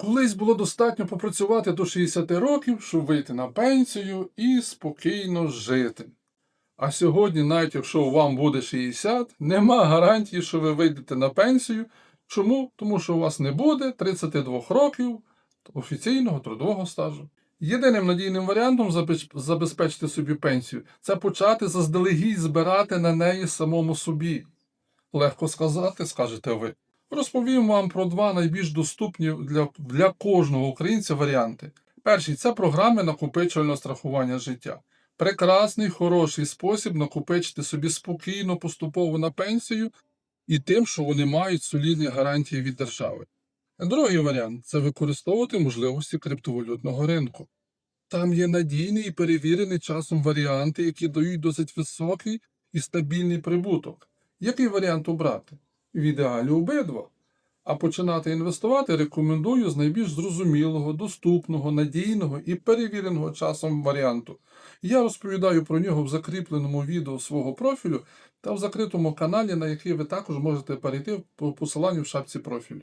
Колись було достатньо попрацювати до 60 років, щоб вийти на пенсію і спокійно жити. А сьогодні, навіть якщо вам буде 60, нема гарантії, що ви вийдете на пенсію. Чому? Тому що у вас не буде 32 років офіційного трудового стажу. Єдиним надійним варіантом забезпечити собі пенсію це почати заздалегідь збирати на неї самому собі. Легко сказати, скажете ви. Розповім вам про два найбільш доступні для, для кожного українця варіанти. Перший це програми накопичувального страхування життя. Прекрасний, хороший спосіб накопичити собі спокійно, поступово на пенсію і тим, що вони мають солідні гарантії від держави. Другий варіант це використовувати можливості криптовалютного ринку. Там є надійний і перевірений часом варіанти, які дають досить високий і стабільний прибуток. Який варіант обрати? В ідеалі обидва. А починати інвестувати рекомендую з найбільш зрозумілого, доступного, надійного і перевіреного часом варіанту. Я розповідаю про нього в закріпленому відео свого профілю та в закритому каналі, на який ви також можете перейти по посиланню в шапці профілю.